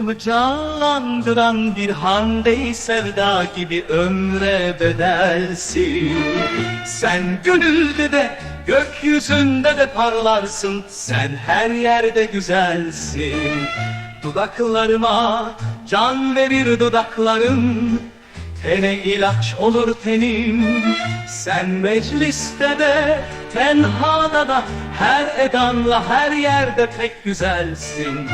Aşkımı canlandıran bir hande sevda gibi ömre bedelsin. Sen gönülde de gökyüzünde de parlarsın. Sen her yerde güzelsin. Dudaklarıma can verir dudakların Tene ilaç olur tenim. Sen mecliste de Tenhada da Her edanla her yerde pek güzelsin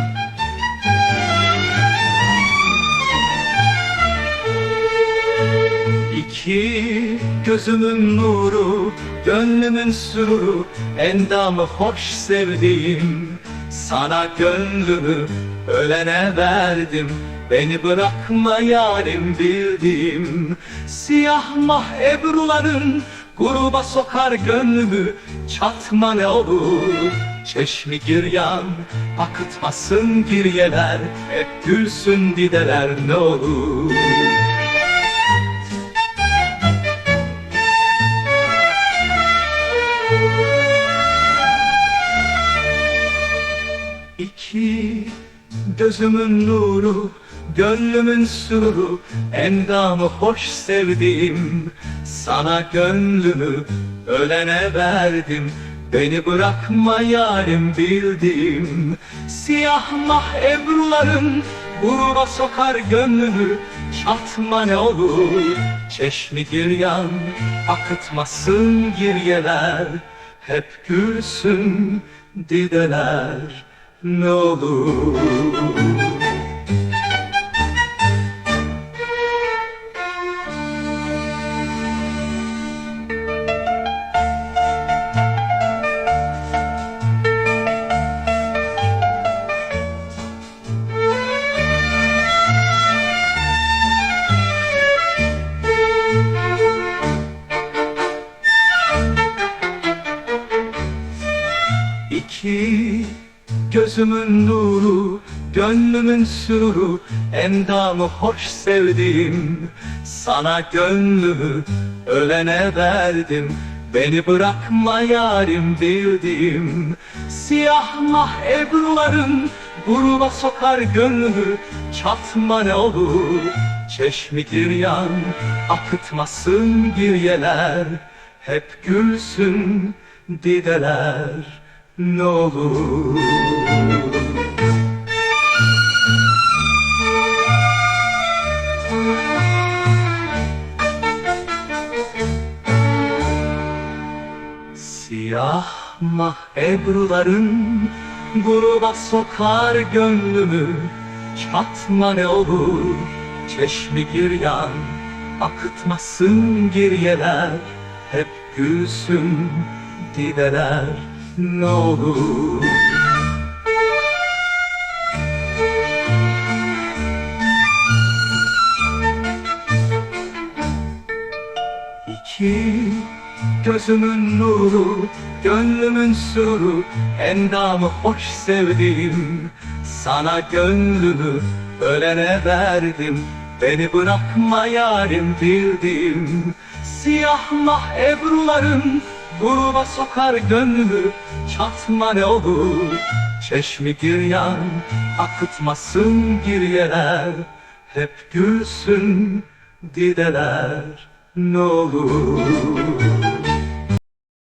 İki gözümün nuru Gönlümün sururu Endamı hoş sevdiğim Sana gönlümü ölene verdim. Beni bırakma yarim bildim Siyah mah ebruların Gruba sokar gönlümü Çatma ne olur. Çeşmi giryan Akıtmasın giryeler Hep gülsün dideler ne olur İki gözümün nuru, gönlümün sururu, endamı hoş sevdiğim, sana gönlümü ölene verdim. Beni bırakma yarim bildim Siyah mah ebruların Gurura sokar gönlümü. Çatma ne olur Çeşmi giryan Akıtmasın giryeler Hep gülsün dideler Ne olur. İki gözümün nuru, gönlümün sururu, endamı hoş sevdim. Sana gönlümü ölene verdim. Beni bırakma yarim bildim. Siyah mah ebruların gruba sokar gönlümü. Çatma ne olur, çeşmi giryan, akıtmasın giryeler. Hep gülsün dideler ne Siyah mah ebruların gruba sokar gönlümü. Çatma ne olur çeşmi giryan Akıtmasın giryeler hep gülsün dideler ne olur. İki gözümün nuru, gönlümün suru Endamı hoş sevdim, sana gönlümü ölene verdim. Beni bırakma yarim bildim Siyah mah ebruların gruba sokar gönlümü Çatma ne olur. Çeşmi giryan Akıtmasın giryeler Hep gülsün dideler ne olur